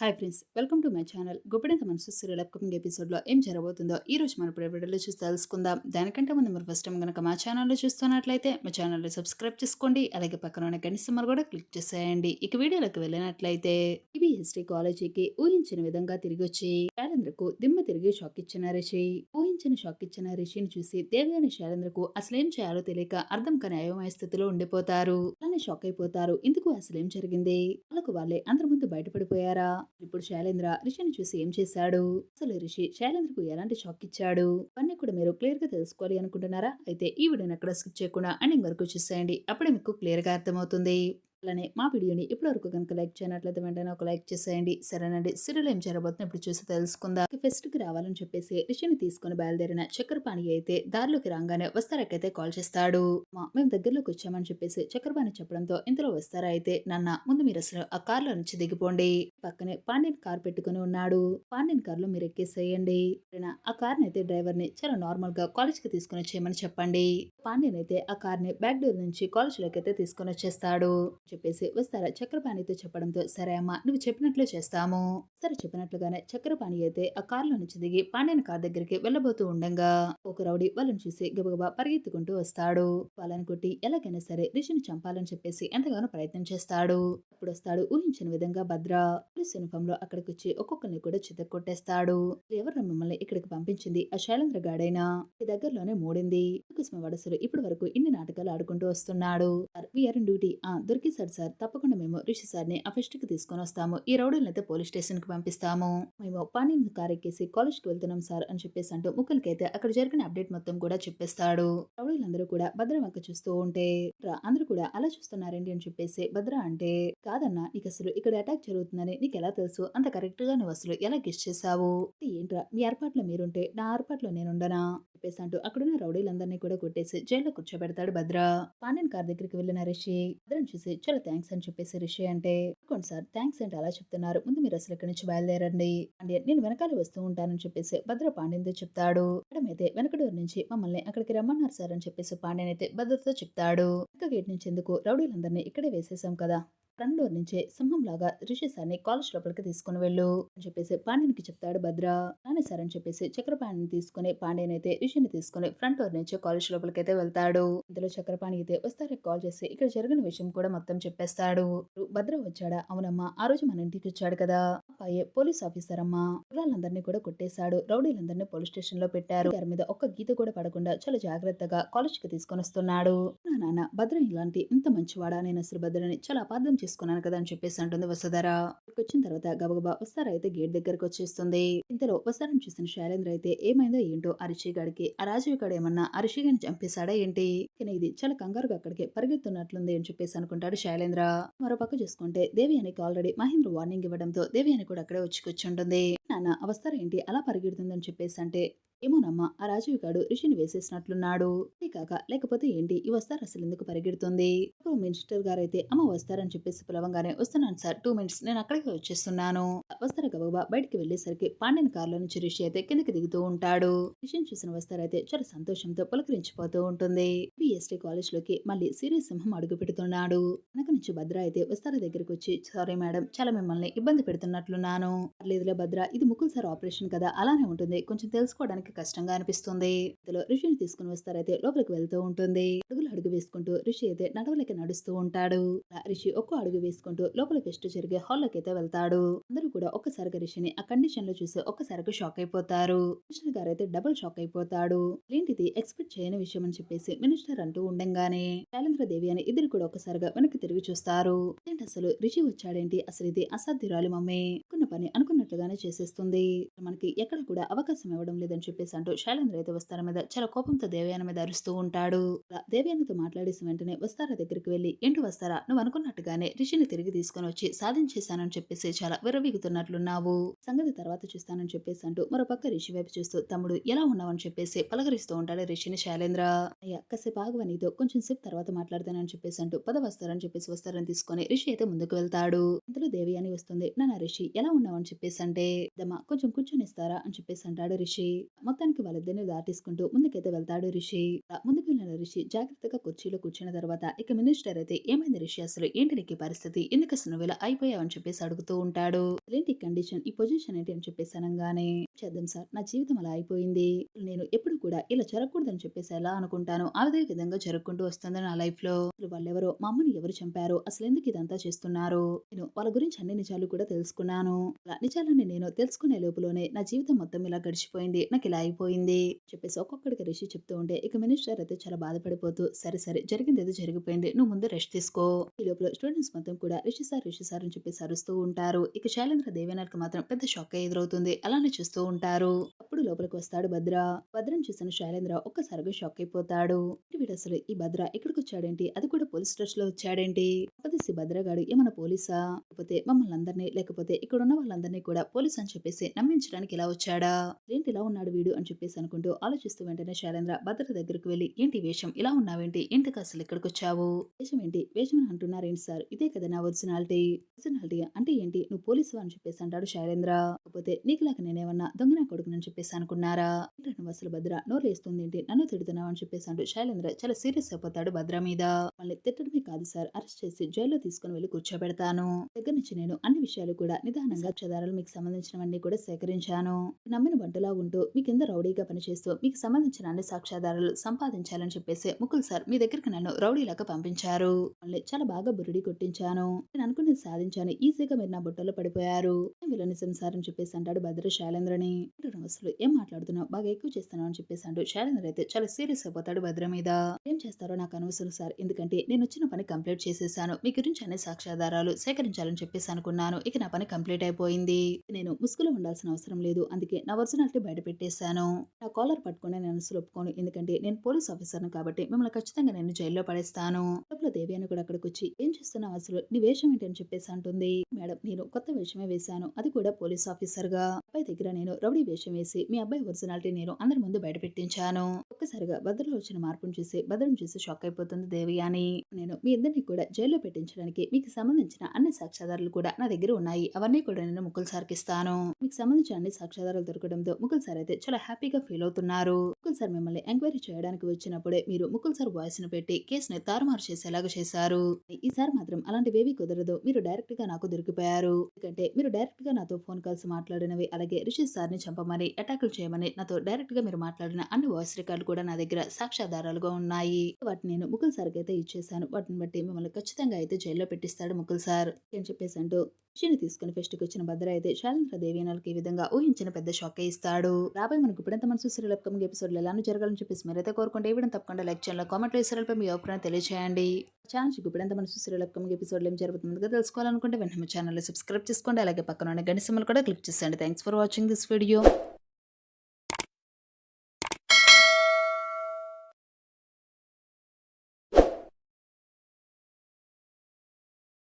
Hi friends welcome to my channel. Guppedantha Manasu serial upcoming ఎపిసోడ్లో ఏం జరగబోతుందో ఈ రోజు మన ఇప్పుడు వీడియోలో చూసి తెలుసుకుందాం. దానికంటే ముందు మీరు ఫస్ట్ టైం కనుక మా ఛానల్లో చూస్తున్నట్లయితే మా ఛానల్ని సబ్స్క్రైబ్ చేసుకోండి. అలాగే పక్కన ఉన్న గణిత కూడా క్లిక్ చేసేయండి. ఇక వీడియోలోకి వెళ్ళినట్లయితే ఇవి హిస్టరీ కాలేజీకి ఊహించిన విధంగా తిరిగి వచ్చి శైలేంద్రకు దిమ్మ తిరిగి షాక్ ఇచ్చిన రిషి ఊహించిన షాక్ ఇచ్చిన రిషిని చూసి దేవయాని శైలేంద్రకు అసలేం చేయాలో తెలియక అర్థం కాని అయోమయ స్థితిలో ఉండిపోతారు. అలానే షాక్ అయిపోతారు. ఇందుకు అసలేం జరిగింది? వాళ్ళకు వాళ్ళే అందరి ముందు బయటపడిపోయారా? ఇప్పుడు శైలేంద్ర రిషిని చూసి ఏం చేశాడు? అసలు రిషి శైలేంద్రకు ఎలాంటి షాక్ ఇచ్చాడు అన్నీ కూడా మీరు క్లియర్గా తెలుసుకోవాలి అనుకుంటున్నారా? అయితే ఈ వీడియోని అక్కడ స్కిప్ చేయకుండా ఎండింగ్ వరకు చూసేయండి. అప్పుడే మీకు క్లియర్గా అర్థమవుతుంది. అలానే మా వీడియోని ఇప్పటివరకు కనుక లైక్ చేయనట్లయితే వెంటనే ఒక లైక్ చేసేయండి. సరేనండి. సిరులు ఏం జరగబోతుందో ఇప్పుడు చూసి తెలుసుకుందాం. ఫెస్ట్కి రావాలని చెప్పేసి రిషిని తీసుకుని బయలుదేరిన చక్రపాణి అయితే దారిలోకి రాగానే వస్తారకైతే కాల్ చేస్తాడు. మా మేము దగ్గరలోకి వచ్చామని చెప్పేసి చక్రపాణి చెప్పడంతో ఇంతలో వస్తారా అయితే నాన్న ముందు మీరు అసలు ఆ కార్లో నుంచి దిగిపోండి. పక్కనే పాండ్యన్ కార్ పెట్టుకుని ఉన్నాడు. పాండ్యన్ కార్లో మీరు ఎక్కేసేయండి. ఆ కార్ అయితే డ్రైవర్ని చాలా నార్మల్గా కాలేజ్కి తీసుకుని వచ్చేయమని చెప్పండి. పాండ్యన్ అయితే ఆ కార్ని బ్యాక్ డోర్ నుంచి కాలేజ్లోకి అయితే తీసుకుని వచ్చేస్తాడు. చెప్పేసి వస్తారా? చక్రపాణితో చెప్పడంతో సరే అమ్మా నువ్వు చెప్పినట్లు చేస్తాము. సరే చెప్పినట్లుగానే చక్రపాణి అయితే ఆ కారులో నుంచి దిగి పాండ్యన్ కార్ దగ్గరికి వెళ్ళబోతూ ఉండగా. ఒక రౌడీ వాళ్ళని చూసి గబగబా పరిగెత్తుకుంటూ వస్తాడు. వాళ్ళని కొట్టి ఎలాగైనా సరే రిషిని చంపాలని చెప్పేసి ఎంతగానో ప్రయత్నం చేస్తాడు. అప్పుడు వస్తాడు ఊహించిన విధంగా భద్ర. పోలీస్ యూనిఫామ్లో అక్కడికి వచ్చి ఒక్కొక్కరిని కూడా చిత్త కొట్టేస్తాడు ఎవరు మిమ్మల్ని ఇక్కడికి పంపించింది ఆ శైలేంద్ర గాడైనా? ఈ దగ్గరలోనే మూడింది. కుసుమ వడసలు ఇప్పటి వరకు ఇన్ని నాటకాలు ఆడుకుంటూ వస్తున్నాడు. వీఆర్ డ్యూటీ ఆ దొరికేశాడు సార్ తప్పకుండా మేము రిషి సార్ని కి తీసుకొని వస్తాము. ఈ రౌడీలను అయితే పోలీస్ స్టేషన్కి పంపిస్తాము. మేము పాండ్యన్ కారెక్కేసి కాలేజ్కి కాలేజ్కి వెళ్తున్నాం సార్ అని చెప్పేసి అంటూ ముక్కలకైతే అక్కడ జరిగిన అప్డేట్ మొత్తం కూడా చెప్పేస్తాడు. రౌడీలందరూ కూడా భద్ర వంక చూస్తూ ఉంటే "రా, అందరూ కూడా అలా చూస్తున్నారండి అని చెప్పేసి భద్ర అంటే కాదన్నా నీకు అసలు ఇక్కడ అటాక్ జరుగుతుందని నీకు ఎలా తెలుసు? అంత కరెక్ట్గా నువ్వు అసలు ఎలా గెస్ట్ చేసావు ఏంట్రా మీ ఏర్పాట్లో మీరుంటే నా ఏర్పాట్లో నేనుండనా? చెప్పేసి అంటూ అక్కడున్న రౌడీలందరినీ కూడా కొట్టేసి జైల్లో కూర్చోబెడతాడు భద్ర. పాండ్యన్ కార్ దగ్గరికి వెళ్ళిన రిషి భద్రను చూసి చాలా థ్యాంక్స్ అని చెప్పేసి రిషి అంటే అనుకోండి సార్ థ్యాంక్స్ అంటే అలా చెప్తున్నారు. ముందు మీరు అసలు ఇక్కడి నుంచి బయలుదేరండి. పాండ్యన్ నేను వెనకాల వస్తూ ఉంటానని చెప్పేసి భద్ర పాండ్యంతో చెప్తాడు. మేడం అయితే వెనక డోర్ నుంచి మమ్మల్ని అక్కడికి రమ్మన్నారు సార్ అని చెప్పేసి పాండ్యన్ అయితే భద్రతో చెప్తాడు. వెనక గేట్ నుంచి ఎందుకు రౌడీలందరినీ ఇక్కడే వేసేసాం కదా. ఫ్రంట్ డోర్ నుంచే సింహం లాగా సార్ని కాలేజ్ లోపలికి తీసుకుని వెళ్ళు అని చెప్పేసి పాండ్యనికి చెప్తాడు భద్ర. నాని సార్ అని చెప్పేసి చక్రపాణిని తీసుకుని పాండ్యన్ అయితే రిషిని తీసుకుని ఫ్రంట్ డోర్ నుంచి కాలేజ్ లోపలికి అయితే వెళ్తాడు. ఇందులో చక్రపాణి అయితే వస్తారే కాల్ చేసి ఇక్కడ జరిగిన విషయం కూడా మొత్తం చెప్పేస్తాడు. భద్ర వచ్చాడా? అవునమ్మా ఆ రోజు మన ఇంటికి వచ్చాడు కదా. అబ్బాయి పోలీస్ ఆఫీసర్ అమ్మా. కుర్రాళ్ళందరినీ కూడా కొట్టేశాడు. రౌడీలందరినీ పోలీస్ స్టేషన్లో పెట్టారు. వారి మీద ఒక్క గీత కూడా పడకుండా చాలా జాగ్రత్తగా కాలేజ్కి తీసుకొని వస్తున్నాడు. నా నాన్న భద్ర ఇలాంటి ఇంత మంచివాడా? నేను అసలు భద్రని చాలా అపార్థం తీసుకున్నాను కదా అని చెప్పేసి అంటుంది వసుధర. వచ్చిన తర్వాత గబగబా వస్తారా అయితే గేట్ దగ్గరకు వచ్చేస్తుంది. ఇంతలో వస్తారని చూసిన శైలేంద్ర అయితే ఏమైందో ఏంటో అరిషి గాడికి ఆ రాజీవ్ గాడు ఏమన్నా అరిషి గారిని చంపేశాడా ఏంటి? కానీ ఇది చాలా కంగారుగా అక్కడికి పరిగెత్తున్నట్లుంది అని చెప్పేసి అనుకుంటాడు శైలేంద్ర. మరో పక్క చూసుకుంటే అనికి ఆల్రెడీ మహేంద్ర వార్నింగ్ ఇవ్వడంతో దేవి అని కూడా అక్కడే వచ్చి కూర్చుంటుంది. నాన్న అవస్థర ఏంటి? అలా పరిగెడుతుందని చెప్పేసి అంటే ఏమోనమ్మా ఆ రాజీవ్ గాడు రిషిని వేసేసినట్లున్నాడు. అంతేకాక కాక లేకపోతే ఏంటి? ఈ వస్తారు అసలు ఎందుకు పరిగెడుతుంది? అప్పుడు మినిస్టర్ గారైతే అమ్మ వస్తారని చెప్పేసి పిలవంగానే వస్తున్నాను సార్ టూ మినిట్స్ నేను అక్కడికి వచ్చేస్తున్నాను. వస్తారా గబగబా? బయటికి వెళ్ళేసరికి పాండ్యన్ కారులో నుంచి రిషి అయితే కిందకి దిగుతూ ఉంటాడు. రిషిని చూసిన వస్తారైతే చాలా సంతోషంతో పులకరించిపోతూ ఉంటుంది. బిఎస్టీ కాలేజ్లోకి మళ్ళీ సీరియస్ సింహం అడుగు పెడుతున్నాడు. వెనక నుంచి భద్ర అయితే వస్తారా దగ్గరికి వచ్చి సారీ మేడం చాలా మిమ్మల్ని ఇబ్బంది పెడుతున్నట్లున్నాను. లేదులే భద్ర ఇది ముకుల్ సార్ ఆపరేషన్ కదా అలానే ఉంటుంది కొంచెం తెలుసుకోవడానికి కష్టంగా అనిపిస్తుంది. ఇందులో ఋషిని తీసుకుని వస్తారైతే లోపలికి వెళ్తూ ఉంటుంది. అడుగులు అడుగు వేసుకుంటూ ఋషి అయితే నడవలకి నడుస్తూ ఉంటాడు. ఋషి రిషి ఒక్కో అడుగు వేసుకుంటూ లోపల ఫెస్ట్ జరిగే హాల్లోకి అయితే వెళ్తాడు. అందరూ కూడా ఒక్కసారిగా ఋషిని ఆ కండిషన్లో చూసి ఒక్కసారిగా షాక్ అయిపోతారు. మినిస్టర్ గారు అయితే డబుల్ షాక్ అయిపోతాడు. ఏంటిది? ఎక్స్పెక్ట్ చేయని విషయం అని చెప్పేసి మినిస్టర్ అంటూ ఉండంగానే శైలేంద్ర దేవి అని ఇద్దరు కూడా ఒక్కసారిగా వెనక్కి తిరిగి చూస్తారు. ఏంటి అసలు? రిషి వచ్చాడేంటి? అసలు ఇది అసాధ్యురాలి మమ్మీ. పని అనుకున్నట్లుగానే చేసేస్తుంది. మనకి ఎక్కడ కూడా అవకాశం ఇవ్వడం లేదని చెప్పేసి అంటూ శైలేంద్ర అయితే వస్తార మీద చాలా కోపంతో దేవయాన మీద అరుస్తూ ఉంటాడు. దేవయానితో మాట్లాడేసి వెంటనే వస్తారా దగ్గరికి వెళ్ళి ఏంటి వస్తారా? నువ్వు అనుకున్నట్టుగానే రిషిని తిరిగి తీసుకొని వచ్చి సాధించేశానని చెప్పేసి చాలా విరవీగుతున్నట్లున్నావు సంగతి తర్వాత చూస్తానని చెప్పేసి అంటూ మరోపక్క రిషి వైపు చూస్తూ తమ్ముడు ఎలా ఉన్నావని చెప్పేసి పలకరిస్తూ ఉంటాడు రిషిని శైలేంద్ర. అయ్యా కాసేపు ఆగువ నీతో కొంచెం సేపు తర్వాత మాట్లాడతానని చెప్పేసి అంటూ పద వస్తారని చెప్పేసి వస్తారని తీసుకొని రిషి అయితే ముందుకు వెళ్తాడు. ఇంతలో దేవి అని వస్తుంది నాన్న రిషి ఎలా ఉన్నావు అని చెప్పేసి అంటే దమ్మా కొంచెం కూర్చొని ఇస్తారా? అని చెప్పేసి అంటాడు రిషి. మొత్తానికి వాళ్ళిద్దరిని దాటేసుకుంటూ ముందుకైతే వెళ్తాడు రిషి. ముందుకు వెళ్ళిన రిషి జాగ్రత్తగా కుర్చీలో కూర్చున్న తర్వాత ఇక మినిస్టర్ అయితే ఏమైంది రిషి అసలు ఏంటి నీకు పరిస్థితి? ఎందుకు అసలు నువ్వు ఇలా అయిపోయావని చెప్పేసి అడుగుతూ ఉంటాడు. ఏంటి కండిషన్ ఈ పొజిషన్ ఏంటి అని చెప్పేసి అనగానే చేద్దాం సార్ నా జీవితం అలా అయిపోయింది. నేను ఎప్పుడు కూడా ఇలా జరగకూడదని చెప్పేసి ఎలా అనుకుంటాను అదే విధంగా జరుగుకుంటూ వస్తుంది నా లైఫ్లో. వాళ్ళెవరో మా అమ్మని ఎవరు చంపారో? అసలు ఎందుకు ఇదంతా చేస్తున్నారు? నేను వాళ్ళ గురించి అన్ని నిజాలు కూడా తెలుసుకున్నాను. అలా నిజాలని నేను తెలుసుకునే లోపులోనే నా జీవితం మొత్తం ఇలా గడిచిపోయింది. నాకు ఇలా అయిపోయింది చెప్పేసి ఒక్కొక్కడికి రిషి చెప్తూ ఉంటే ఇక మినిస్టర్ అయితే చాలా బాధపడిపోతూ సరే సరే జరిగింది ఏదో జరిగిపోయింది నువ్వు ముందు రెస్ట్ తీసుకో. ఈ లోపల స్టూడెంట్స్ మొత్తం కూడా రిషి సార్ రిషి సార్ అని చెప్పి అరుస్తూ ఉంటారు. ఇక శైలేంద్ర దేవేనర్కి మాత్రం పెద్ద షాక్ ఎదురవుతుంది. అలానే చూస్తూ ఉంటారు. అప్పుడు లోపలికి వస్తాడు భద్ర. భద్రం చూసిన శైలేంద్ర ఒక్కసారిగా షాక్ అయిపోతాడు. వీడు అసలు ఈ భద్ర ఇక్కడికి వచ్చాడేంటి? అది కూడా పోలీస్ స్టేషన్లో వచ్చాడేంటి? పదేసి భద్రగాడు ఏమైనా పోలీసా? లేకపోతే మమ్మల్ని అందరినీ లేకపోతే ఇక్కడ ఉన్న వాళ్ళందరినీ కూడా పోలీస్ అని చెప్పేసి నమ్మించడానికి ఇలా వచ్చాడా? ఏంటి ఇలా ఉన్నాడు వీడు అని చెప్పేసి అనుకుంటూ ఆలోచిస్తూ వెంటనే శైలేంద్ర భద్ర దగ్గరికి వెళ్ళి ఏంటి వేషం? ఇలా ఉన్నావేంటి? ఎందుకు అసలు ఇక్కడికి వచ్చావు వేషం ఏంటి? వేషం అని అంటున్నారేంటి సార్? ఇదే కదా నా ఒరిజినాలిటీ. ఒరిజినాలిటీ అంటే ఏంటి? నువ్వు పోలీసు అని చెప్పేసి అంటాడు శైలేంద్ర. కాకపోతే నీకులాగా నేనేమన్నా దొంగన కొడుకునని చెప్పేసి అనుకున్నారా? ఏంటి నువ్వు అసలు భద్ర? నోరు వేస్తుంది ఏంటి? నన్ను తిడుతున్నావు అని చెప్పేసి అంటూ శైలేంద్ర చాలా సీరియస్ అయిపోతాడు భద్ర మీద. మళ్ళీ తిట్టడమే కాదు సార్. అరెస్ట్ చేసి జైల్లో తీసుకుని వెళ్ళి కూర్చోబెడతాను. దగ్గర నుంచి నేను అన్ని విషయాలు కూడా నిదానంగా చదారాలు మీకు సంబంధించినవన్నీ కూడా సేకరించాను. నమ్మిన బంటలా ఉంటూ మీ కింద రౌడీగా పనిచేస్తూ మీకు సంబంధించిన అన్ని సాక్ష్యాధారాలు సంపాదించాలని చెప్పేసి ముకుల్ సార్ మీ దగ్గరికి నన్ను రౌడీలాగా పంపించారు. చాలా బాగా బురుడి కొట్టించాను. నేను అనుకునేది సాధించాను. ఈజీగా మీరు నా బుట్టలో పడిపోయారు. వీళ్ళ నిజం సార్ అని చెప్పేసి అంటాడు భద్ర శైలేంద్రని. అసలు? ఏం మాట్లాడుతున్నావు? బాగా ఎక్కువ చేస్తున్నావు అని చెప్పేసి అంటూ శైలేంద్ర అయితే చాలా సీరియస్ అయిపోతాడు భద్ర మీద. ఏం చేస్తారో నాకు అనవసరం సార్. ఎందుకంటే నేను వచ్చిన పని కంప్లీట్ చేసేసాను. మీ గురించి అన్ని సాక్ష్యాధారాలు సేకరించాలని చెప్పేసి అనుకున్నాను. ఇక నా పని కంప్లీట్ అయిపోయింది. నేను ముసుగులో ఉండాల్సిన అవసరం లేదు. అందుకే నా ఒరిజినాలిటీ బయట పెట్టేశాను. నా కాలర్ పట్టుకుని నేను అసలు ఒప్పుకోను. ఎందుకంటే నేను పోలీస్ ఆఫీసర్ చేశాను కాబట్టి మిమ్మల్ని ఖచ్చితంగా నేను జైల్లో పడేస్తాను. లోపల దేవి అని కూడా అక్కడికి వచ్చి ఏం చేస్తున్నావు అసలు? నీ వేషం ఏంటని చెప్పేసి అంటుంది. మేడం నేను కొత్త వేషమే వేశాను. అది కూడా పోలీస్ ఆఫీసర్గా అబ్బాయి దగ్గర నేను రౌడీ వేషం వేసి మీ అబ్బాయి ఒరిజినాలిటీ నేను అందరి ముందు బయట పెట్టించాను. ఒక్కసారిగా భద్రలో వచ్చిన మార్పును చూసి భద్రం చూసి షాక్ అయిపోతుంది దేవి అని. నేను మీ ఇద్దరిని కూడా జైల్లో పెట్టించడానికి మీకు సంబంధించిన అన్ని సాక్ష్యాధారాలు కూడా నా దగ్గర ఉన్నాయి. అవన్నీ కూడా నేను ముకుల్ సార్కి ఇస్తాను. మీకు సంబంధించిన అన్ని సాక్ష్యాధారాలు దొరకడంతో ముకుల్ సార్ అయితే చాలా హ్యాపీగా ఫీల్ అవుతున్నారు. ముకుల్ సార్ మిమ్మల్ని ఎంక్వైరీ చేయడానికి వచ్చిన వచ్చినప్పుడే మీరు ముకుల్ సార్ వాయిస్ను పెట్టి కేసుని తారుమారు చేసేలాగా చేశారు. ఈసారి మాత్రం అలాంటివేవి కుదరదు. మీరు డైరెక్ట్గా నాకు దొరికిపోయారు. ఎందుకంటే మీరు డైరెక్ట్గా నాతో ఫోన్ కాల్స్ మాట్లాడినవి అలాగే రిషి సార్ని చంపమని అటాకులు చేయమని నాతో డైరెక్ట్గా మీరు మాట్లాడిన అన్ని వాయిస్ రికార్డులు కూడా నా దగ్గర సాక్ష్యాధారాలుగా ఉన్నాయి. వాటిని నేను ముకుల్ సార్కి అయితే ఇచ్చేసాను వాటిని బట్టి మిమ్మల్ని ఖచ్చితంగా అయితే జైల్లో పెట్టిస్తాడు ముకుల్ సార్ అని చెప్పేసి అంటూ రిషిని తీసుకుని ఫెస్ట్కి వచ్చిన భద్ర అయితే శాలంద్ర దేవేనాలకి ఈ విధంగా ఊహించిన పెద్ద షాక్ ఇస్తాడు. రాబోయే మనకు ఇప్పుడంత మనసు సీరియల్ అప్కమింగ్ ఎపిసోడ్లు ఎలానో జరగాలని చెప్పేసి మీరైతే కోరుకుంటే ఇవ్వడం తప్పకుండా లైక్ చేయాలి కామెంట్లో సీరియల్పై మీ అభిప్రాయం తెలియజేయండి ఛానల్ ఇప్పుడంత మనసు సీరియల్ అప్కమింగ్ ఎపిసోడ్లు ఏం జరుగుతుందో తెలుసుకోవాలనుకుంటే వెంటనే ఛానల్ సబ్స్క్రైబ్ చేసుకోండి అలాగే పక్కన ఉన్న గంట కూడా క్లిక్ చేసేయండి. Thanks for watching this video.